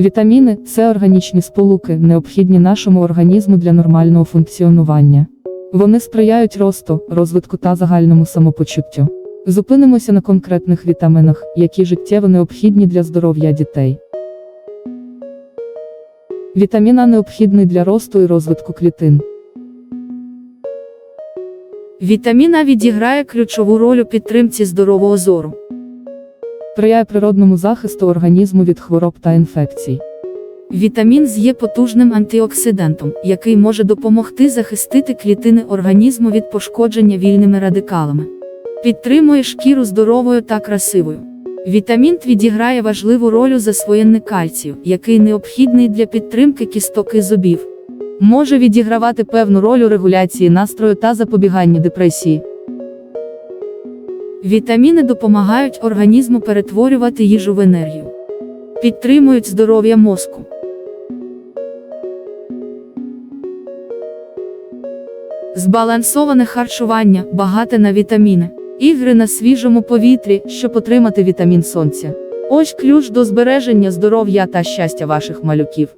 Вітаміни це органічні сполуки, необхідні нашому організму для нормального функціонування. Вони сприяють росту, розвитку та загальному самопочуттю. Зупинимося на конкретних вітамінах, які життєво необхідні для здоров'я дітей. Вітамін А необхідний для росту і розвитку клітин. Вітамін А відіграє ключову роль у підтримці здорового зору. Сприяє природному захисту організму від хвороб та інфекцій. Вітамін З є потужним антиоксидантом, який може допомогти захистити клітини організму від пошкодження вільними радикалами. Підтримує шкіру здоровою та красивою. Вітамін Т відіграє важливу роль у засвоєнні кальцію, який необхідний для підтримки кісток і зубів. Може відігравати певну роль у регуляції настрою та запобіганні депресії. Вітаміни допомагають організму перетворювати їжу в енергію. Підтримують здоров'я мозку. Збалансоване харчування, багате на вітаміни. Ігри на свіжому повітрі, щоб отримати вітамін сонця. Ось ключ до збереження здоров'я та щастя ваших малюків.